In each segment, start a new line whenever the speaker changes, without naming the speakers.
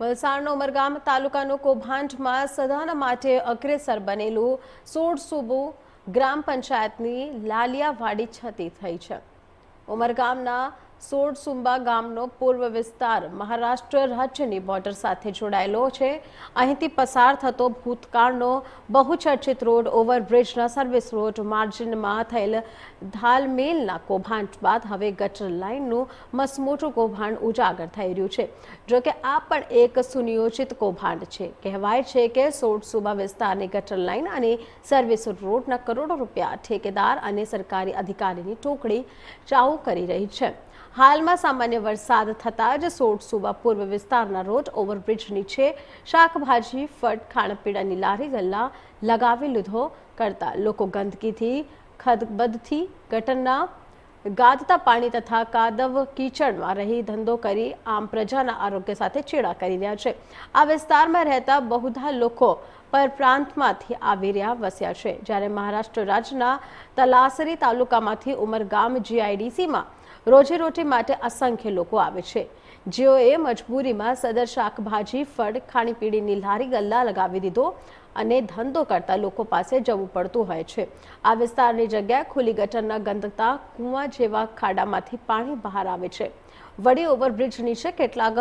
વલસાડનો ઉમરગામ તાલુકાનું કૌભાંડમાં સદાના માટે અગ્રેસર બનેલું સોળસુબુ ગ્રામ પંચાયતની લાલિયાવાડી છતી થઈ છે. ઉમરગામના સોળસુંબા ગામનો પૂર્વ વિસ્તાર મહારાષ્ટ્ર રાજ્યની બોર્ડર સાથે જોડાયેલો છે. અહીંથી પસાર થતો ભૂતકાળનો બહુચર્ચિત રોડ ઓવરબ્રિજના સર્વિસ રોડ માર્જિનમાં થયેલ ધાલમેલના કૌભાંડ બાદ હવે ગટર લાઇનનું મસમોટું કૌભાંડ ઉજાગર થઈ રહ્યું છે. જો કે આ પણ એક સુનિયોજિત કૌભાંડ છે. કહેવાય છે કે સોળસુબા વિસ્તારની ગટર લાઇન અને સર્વિસ રોડના કરોડો રૂપિયા ઠેકેદાર અને સરકારી અધિકારીની ટોકડી ચાઉ કરી રહી છે. હાલમાં સામાન્ય વરસાદ થતાં જ સોળસુબા પૂર્વ વિસ્તારના રોડ ઓવરબ્રિજ નીચે શાકભાજી ફટ ખાણપીણાની લારી ગલ્લા લગાવી લીધો કરતા લોકો ગંદકીથી ખદબદથી ગટરના ગાદતા પાણી તથા કાદવ કીચડમાં રહી ધંધો કરી આમ પ્રજાના આરોગ્ય સાથે ચેડા કરી રહ્યા છે. આ વિસ્તારમાં રહેતા બહુધા લોકો પરપ્રાંતમાંથી આવી રહ્યા વસ્યા છે. જ્યારે મહારાષ્ટ્ર રાજ્યના તલાસરી તાલુકામાંથી ઉમરગામ જીઆઈડીસીમાં રોજીરોટી માટે અસંખ્ય લોકો આવે છે. જેઓએ મજબૂરીમાં સદર શાકભાજી, ફળ, ખાણીપીણીની લારી, ગલ્લા લગાવી દીધો અને ધંધો કરતા લોકો પાસે જવું પડતું હોય છે. આ વિસ્તારની જગ્યાએ ખુલ્લી ગટરના ગંદકતા, કૂવા જેવા ખાડામાંથી પાણી બહાર આવે છે. વડી ઓવરબ્રિજ નીચે કેટલાક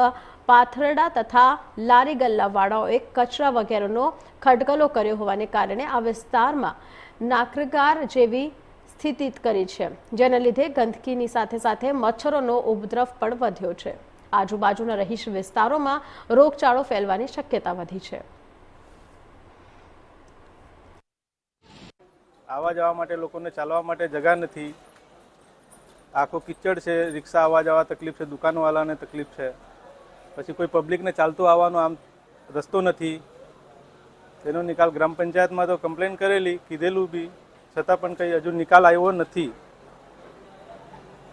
પાથરડા તથા લારી ગલ્લાવાળાઓએ કચરા વગેરેનો ખડકલો કર્યો હોવાને કારણે આ વિસ્તારમાં નાકરગાર જેવી સ્થિતિ કરી છે. જેના લીધે ગંદકીની સાથે સાથે મચ્છરોનો ઉપદ્રવ પણ વધ્યો છે. આજુબાજુના રહીશ વિસ્તારોમાં રોગચાળો ફેલવાની શક્યતા વધી છે.
આવવા જવા માટે લોકોને ચાલવા માટે જગા નથી. આખો કિચડ છે, રિક્ષા આવવા જવા તકલીફ છે દુકાનવાળાને તકલીફ છે. પછી કોઈ પબ્લિકને ચાલતું આવવાનો આમ રસ્તો નથી. તેનો નિકાલ ગ્રામ પંચાયતમાં તો કમ્પ્લેન કરેલી, કીધેલું બી. છતાં પણ કંઈ હજુ નિકાલ આવ્યો નથી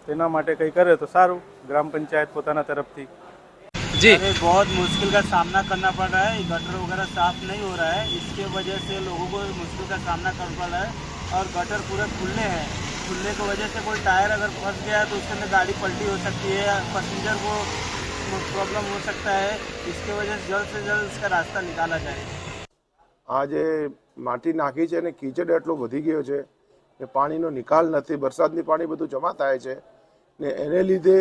તેના માટે કંઈ કરે તો સારું ગ્રામ પંચાયત પોતાના તરફથી
जी
अरे बहुत मुश्किल का सामना करना पड़ रहा है गटर वगैरह साफ नहीं हो रहा है इसके वजह से लोगों को मुश्किल का सामना करना पड़ रहा है और गटर पूरे खुले हैं खुलने की वजह से कोई टायर अगर फंस गया है तो उसके अंदर गाड़ी पलटी हो सकती है या पैसेंजर को प्रॉब्लम हो सकता है इसके वजह से जल्द से जल्द इसका रास्ता निकाला जाए
આ જે માટી નાખી છે ને કીચડ એટલો વધી ગયો છે કે પાણીનો નિકાલ નથી, વરસાદની પાણી બધું જમા થાય છે ને એને લીધે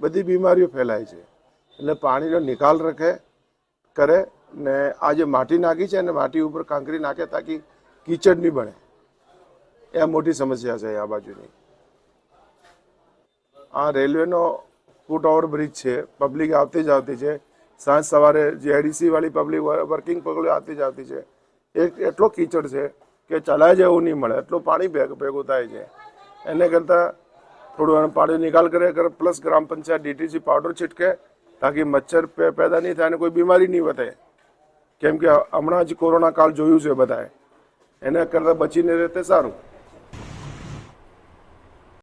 બધી બીમારીઓ ફેલાય છે. એટલે પાણીનો નિકાલ રખે, કરે ને આ જે માટી નાખી છે ને માટી ઉપર કાંકરી નાખે તાકી કીચડ નહીં બને. એ મોટી સમસ્યા છે આ બાજુની. આ રેલવેનો ફૂટ ઓવર બ્રિજ છે, પબ્લિક આવતી જ આવતી છે. સાંજ સવારે જીઆઈડીસી વાળી પબ્લિક વર્કિંગ પબ્લિક આવતી જ આવતી છે. એક એટલો કીચડ છે કે ચલાય જેવું નહીં મળે. એટલું પાણી ભેગ થાય છે. એને કરતાં થોડું પાણી નિકાલ કરે plus gram panchayat DTC powder છીટકે, તાકી મચ્છર પેદા નહીં થાય અને કોઈ બીમારી નહીં વધે. કેમ કે હમણાં જ કોરોના કાળ જોયું છે બધાએ. એને કરતાં બચીને રહે તે સારું.